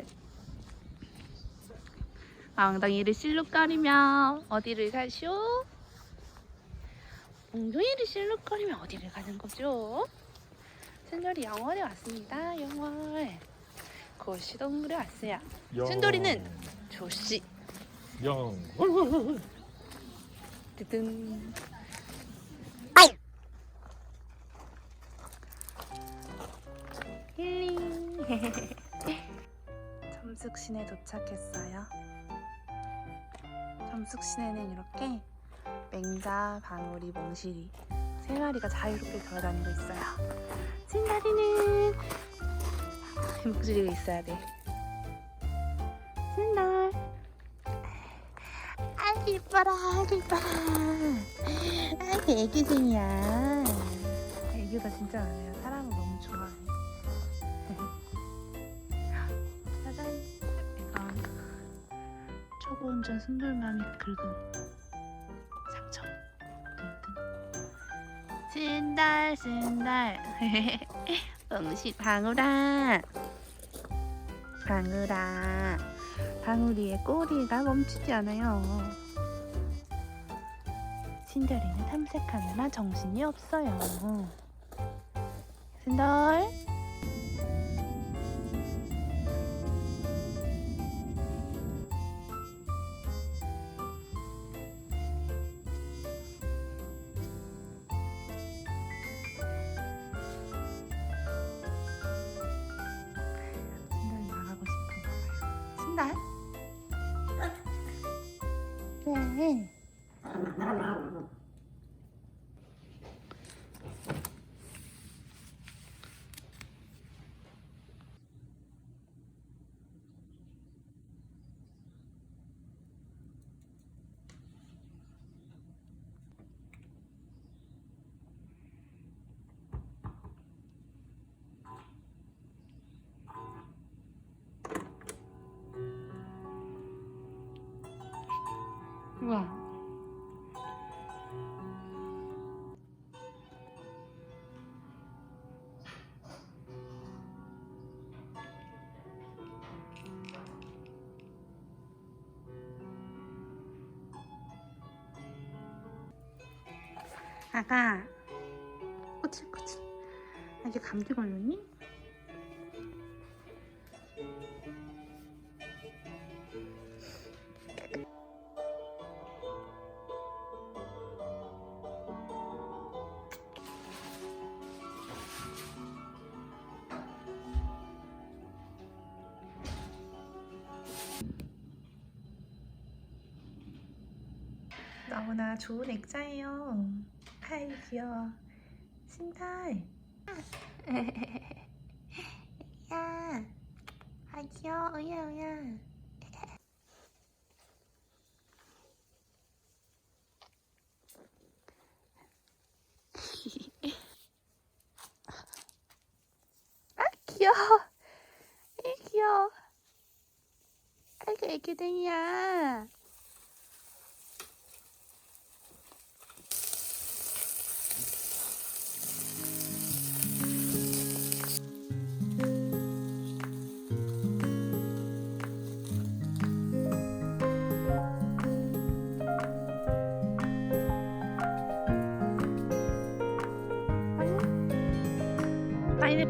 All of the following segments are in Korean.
찐들 엉덩이를 실룩 거리며 어디를 가시오? 엉덩이를 실룩 거리며 어디를 가는 거죠? 찐돌이 영월에 왔습니다 영월. 고시 동물에 왔어요. 찐돌이는 조씨. 영. 뜨든 힐링 점숙시내 도착했어요. 점숙시내는 이렇게 맹자, 방울이, 몽실이 세 마리가 자유롭게 돌아다니고 있어요. 신다리는 몽실이가 있어야 돼. 신달 아 이뻐라 아 이뻐라. 아 애기쟁이야. 애교가 진짜 많아요. 사람을 너무 좋아해 초보 운전 순돌맘이 긁은 상처 신달 신달 응시 방울아 방울아 방울이의 꼬리가 멈추지 않아요. 신달이는 탐색하느라 정신이 없어요. 신달. 네. 우와. 아가 꼬칠꼬칠 아기 감기 걸렸니? 너무나 좋은 액자예요. 아이 귀여워. 신달. 야. 아 귀여워. 우야 우야. 아 귀여워. 이 귀여워. 아이고 애기댕이야.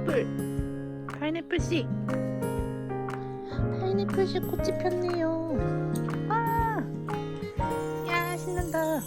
파인애플. 파인애플 씨. 파인애플 씨 꽃이 폈네요. 와야 신난다